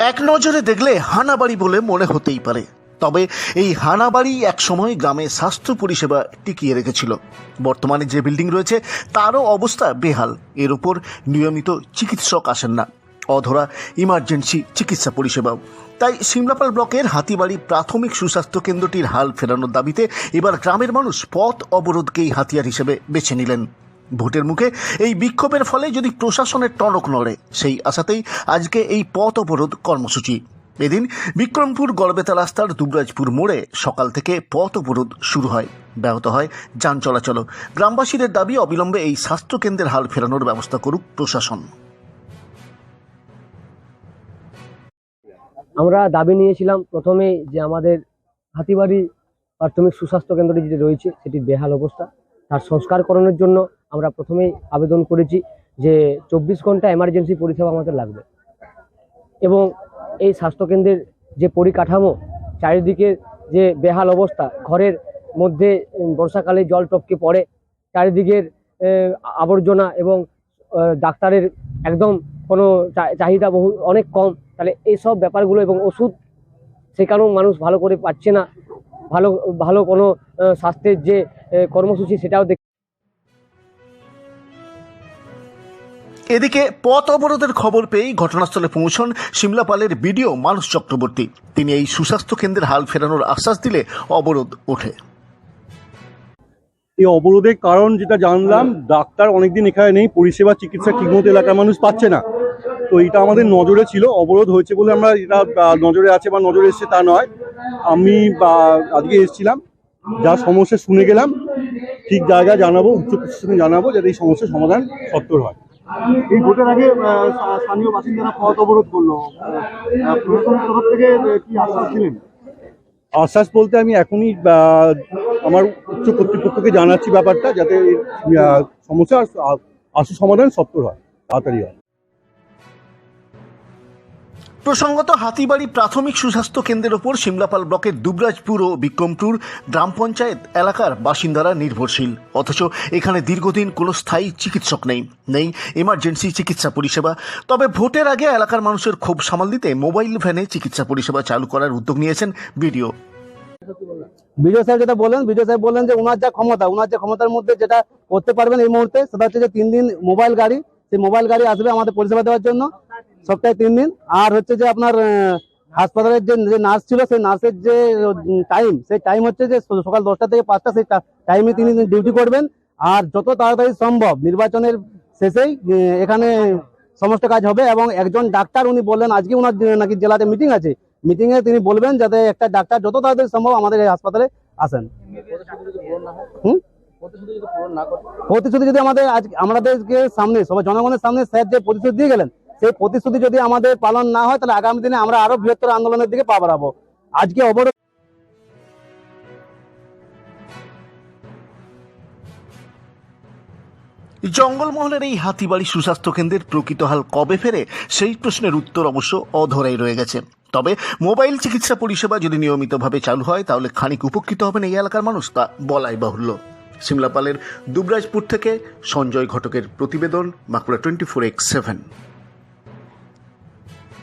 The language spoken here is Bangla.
এক নজরে দেখলে হানাবাড়ি বলে মনে হতেই পারে। তবে এই হানাবাড়ি একসময় গ্রামে স্বাস্থ্য পরিষেবা টিকিয়ে রেখেছিল। বর্তমানে যে বিল্ডিং রয়েছে, তারও অবস্থা বেহাল। এর ওপর নিয়মিত চিকিৎসক আসেন না। অধরা ইমার্জেন্সি চিকিৎসা পরিষেবাও। তাই সিমলাপাল ব্লকের হাতিবাড়ি প্রাথমিক সুস্বাস্থ্য কেন্দ্রটির হাল ফেরানোর দাবিতে এবার গ্রামের মানুষ পথ অবরোধকেই হাতিয়ার হিসেবে বেছে নিলেন। ভোটের মুখে, এই বিক্ষোভের ফলে যদি প্রশাসনের টনক নড়ে, সেই আশাতেই আজকে এই পথ অবরোধ কর্মসূচি। এদিন বিক্রমপুর গড়বেতা রাস্তার দুবরাজপুর মোড়ে সকাল থেকে পথ অবরোধ শুরু হয়। ব্যাহত হয় যান চলাচল গ্রামবাসীদের দাবি, অবিলম্বে এই স্বাস্থ্যকেন্দ্রের হাল ফেরানোর ব্যবস্থা করুক প্রশাসন। আমরা দাবি নিয়েছিলাম প্রথমে যে আমাদের হাতিবাড়ি প্রাথমিক সুস্বাস্থ্য কেন্দ্রটি যেটি রয়েছে সেটির বেহাল অবস্থা। তার সংস্কার করানোর জন্য আমরা প্রথমেই আবেদন করেছি যে চব্বিশ ঘণ্টা এমার্জেন্সি পরিষেবা আমাদের লাগবে। এবং এই স্বাস্থ্যকেন্দ্রের যে পরিকাঠামো, চারিদিকে যে বেহাল অবস্থা, ঘরের মধ্যে বর্ষাকালে জল টপকে পড়ে, চারিদিকের আবর্জনা এবং ডাক্তারের একদম কোনো চাহিদা বহু, অনেক কম। তাহলে এইসব ব্যাপারগুলো এবং ওষুধ সেখানেও মানুষ ভালো করে পাচ্ছে না। ভালো ভালো কোনো স্বাস্থ্যের যে কর্মসূচি সেটাও দেখ এদিকে পথ অবরোধের খবর পেয়েই ঘটনাস্থলে পৌঁছন সিমলাপালের বিডিও মানুষ চক্রবর্তী। তিনি এই সুস্বাস্থ্য কেন্দ্রের হাল ফেরানোর আশ্বাস দিলে অবরোধ ওঠে। এই অবরোধের কারণ যেটা জানলাম ডাক্তার অনেকদিন এখানে নেই পরিষেবা চিকিৎসা ঠিকমতো এলাকার মানুষ পাচ্ছে না। তো এটা আমাদের নজরে ছিল অবরোধ হয়েছে বলে আমরা এটা নজরে আছে বা নজরে এসছে তা নয়। আমি আজকে এসেছিলাম যা সমস্যা শুনে গেলাম ঠিক জায়গা জানাব উচ্চ প্রশাসনে জানাব যাতে এই সমস্যার সমাধান সত্তর হয়। এই ভোটের আগে স্থানীয় বাসিন্দারা পথ অবরোধ করল। প্রশাসনের তরফ থেকে কি আশ্বাস দিলেন আশ্বাস বলতে আমি এখনই আমার উচ্চ কর্তৃপক্ষকে জানাচ্ছি ব্যাপারটা যাতে এই, আহ, সমস্যার আ- আশু সমাধান সত্তর হয় তাড়াতাড়ি হয়। প্রসঙ্গত হাতিবাড়ি প্রাথমিক সুস্বাস্থ্য কেন্দ্রের ওপর সিমলাপাল ব্লকের দুবরাজপুর ও বিক্রমপুর গ্রাম পঞ্চায়েত এলাকার বাসিন্দারা নির্ভরশীল। অথচ এখানে দীর্ঘদিন কোনো স্থায়ী চিকিৎসক নেই। নেই এমার্জেন্সি চিকিৎসা পরিষেবা। তবে ভোটের আগে এলাকার মানুষের ক্ষোভ সামাল দিতে মোবাইল ভ্যানে চিকিৎসা পরিষেবা চালু করার উদ্যোগ নিয়েছেন বিডিও। বিজয় স্যার যেটা বলেন বিজয় সাহেব বলেন যে ওনার যা ক্ষমতা ওনার যে ক্ষমতার মধ্যে যেটা করতে পারবেন এই মুহূর্তে, সেটা হচ্ছে যে তিন দিন মোবাইল গাড়ি, সেই মোবাইল গাড়ি আসবে আমাদের পরিষেবা দেওয়ার জন্য। সপ্তাহে তিন দিন। আর হচ্ছে যে আপনার হাসপাতালের যে নার্স ছিল, সেই নার্সের যে টাইম সেই টাইম হচ্ছে যে সকাল দশটা থেকে পাঁচটা, সেই টাইমে তিনি ডিউটি করবেন। আর যত তাড়াতাড়ি সম্ভব, নির্বাচনের শেষেই এখানে সমস্ত কাজ হবে এবং একজন ডাক্তার উনি বললেন, আজকে ওনার নাকি জেলাতে মিটিং আছে। মিটিং এ তিনি বলবেন যাতে একটা ডাক্তার যত তাড়াতাড়ি সম্ভব আমাদের এই হাসপাতালে আসেন? প্রতিশ্রুতি যদি আমাদের আজ, আমাদেরকে সামনে সবাই জনগণের সামনে স্যার যে প্রতিশ্রুতি দিয়ে গেলেন সেই প্রতিশ্রুতি যদি আমাদের পালন না হয়, তাহলে আগামী দিনে আমরা আরও বৃহত্তর আন্দোলনের দিকে পা বাড়াবো। আজকে অবরোধ জঙ্গলমহলের এই হাতিবাড়ি সুস্বাস্থ্য কেন্দ্রের প্রকৃত হাল কবে ফেরে, সেই প্রশ্নের উত্তর অবশ্য অধরাই রয়ে গেছে। তবে মোবাইল চিকিৎসা পরিষেবা যদি নিয়মিতভাবে চালু হয়, তাহলে খানিক উপকৃত হবেন এই এলাকার মানুষ, তা বলাই বাহুল্য। সিমলাপালের দুবরাজপুর থেকে সঞ্জয় ঘটকের প্রতিবেদন, Bankura twenty four X seven.